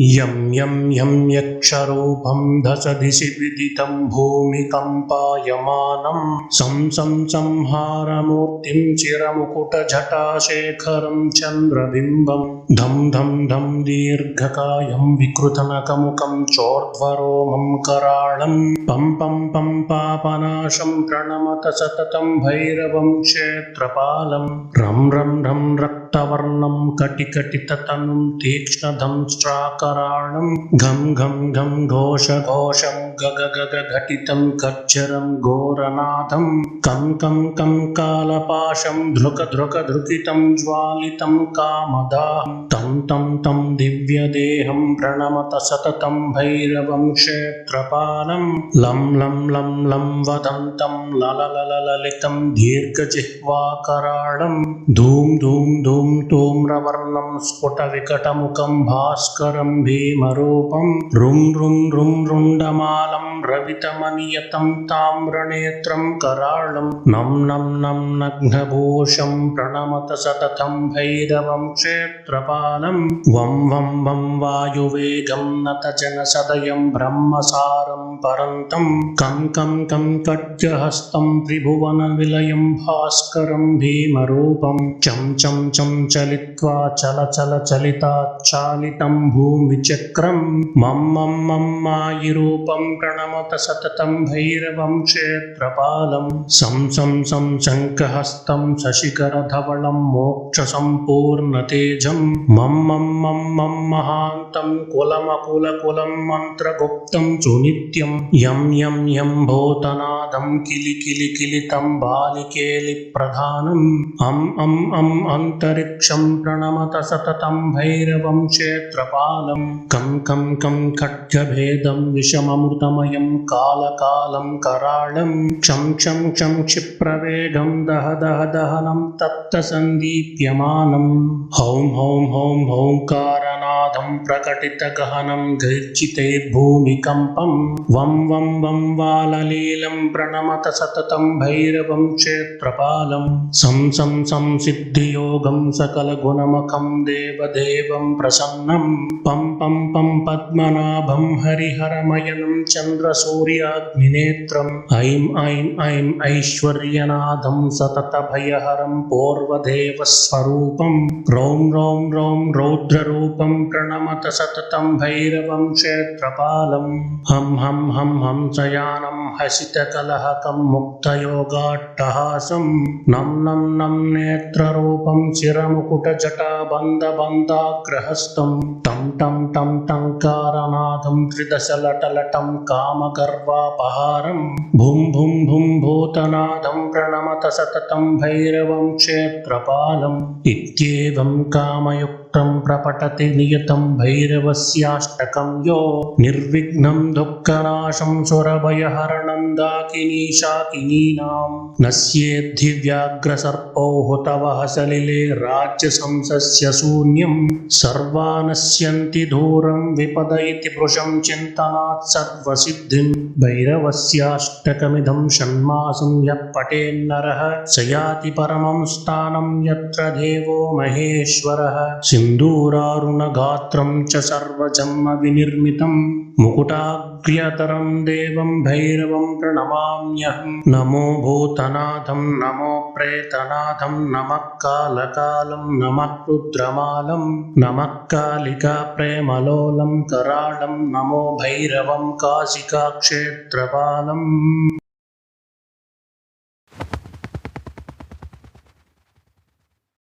यं यं यं यक्षरूपं दशदिशि विदितं भूमिकम्पायमानं सं सं संहारमूर्तिं चिरमुकुटजटाशेखरं चन्द्रबिम्बं। धं धं धं दीर्घकायं विकृतनकमुखं चोर्ध्वरोमं कराळं। पं पं पं पापनाशं प्रणमत सततं भैरवं क्षेत्रपालं। रं रं रं रक्तवर्णं कटिकटिततनुं तीक्ष्णदंष्ट्राकराळं घं घं घं घोषघोषं गग गग घटितं कच्चरं घोरनाथं कं कं कं कालपाशं धृक धृक धृकितं ज्वालितं कामदाहं तं तं तं दिव्यदेहं प्रणमत सततं भैरवं क्षेत्रपालं लं लं लं लं वदन्तं लललललितं दीर्घजिह्वाकराळं धूं धूं धूं ధూం ధూమ్రవర్ణం స్ఫుటవికటముఖం భాస్కరం భీమరూపం రుం రుం రుం రుండమాలం రవితమనియతం తామ్రనేత్రం కరాళం నం నం నం నగ్నభూషం ప్రణమత సతతం భైరవం క్షేత్రపాలం వం వం వం వాయువేగం నతజనసదయం బ్రహ్మసారం పరంతం కం కం కం కడ్గహస్తం త్రిభువన విలయం భాస్కరం భీమరూపం చం చం చం చలం చలిత్వా చల చల చలితా చాలితం భూమిచక్రం. మమ్మం మమ్మాయి రూపం ప్రణమత సతతం భైరవం క్షేత్రపాలం. సం సం సం శంఖహస్తం శశికరధవళం మోక్ష సంపూర్ణతేజం మమ్మం మమ్మం మహాంతం కులమకుల కులం మంత్రగుప్తం సునిత్యం. యం యం యం భూతనాదం కిలి కిలి కిలితం బాలికేలి ప్రధానం. అం అం అం అంతరి अन्तरिक्षं प्रणमत सततं भैरवं क्षेत्रपालं कं कं कं खड्गभेदं विषममृतमयं कालकालं कराळं क्षं क्षं क्षं क्षिप्रवेगं दह दह दहनं तप्तसन्दीप्यमानं हौं हौं हौं అహం ప్రకటిత గహనం గైర్చితే భూమికంపం వం వం వం వాలలీలం ప్రణమత సతతం భైరవం క్షేత్రపాలం సం సం సంసిద్ధియోగం సకలగుణమఖం దేవదేవం ప్రసన్నం పం పం పం పద్మనాభం హరిహరమయనం చంద్రసూర్యాగ్నినేత్రం ఐం ఐం ఐం ఐశ్వర్యనాథం సతతభయహరం పూర్వదేవస్వరూపం రౌం రౌం రౌం రౌద్రరూపం ప్రణమ प्रणमत सततं भैरवं क्षेत्रपालं हं हं हं हंसयानं हसितकलहकं मुक्तयोगाट्टहासं नं नं नं नेत्ररूपं शिरमुकुटजटाबन्धबन्धाग्रहस्तं तं तं तं टङ्कारनाथं त्रिदशलटलटं कामगर्वापहारं भुं भुं भुं भूतनाथं प्रणमत सततं भैरवं क्षेत्रपालम् इत्येवं कामयुक्तं प्रपठति नियतं भैरवस्याष्टकं यो निर्विघ्नं दुःखनाशं सुरभयहरणं दाकिनीशाकिनीनां नश्येद्धि व्याघ्रसर्पो हुतवः सलिले राज्यसंसस्य शून्यं सर्वा नश्यन्ति दूरं विपदयति भृशं चिन्तनात् सद्वसिद्धिं भैरवस्याष्टकमिदं षण्मासं यः पठेन्नरः स याति परमं स्थानं यत्र देवो महेश्वरः सिन्दूरारुणगात्रं च सर्वजन्मविनिर्मितं मुकुटाग्र्यतरं देवं भैरवं प्रणमाम्यहं नमो भूतनाथं नमो प्रेतनाथं नमः कालकालं नमः रुद्रमालं नमः कालिकाप्रेमलोलं कराळं नमो भैरवं काशिकाक्षेत्रपालम्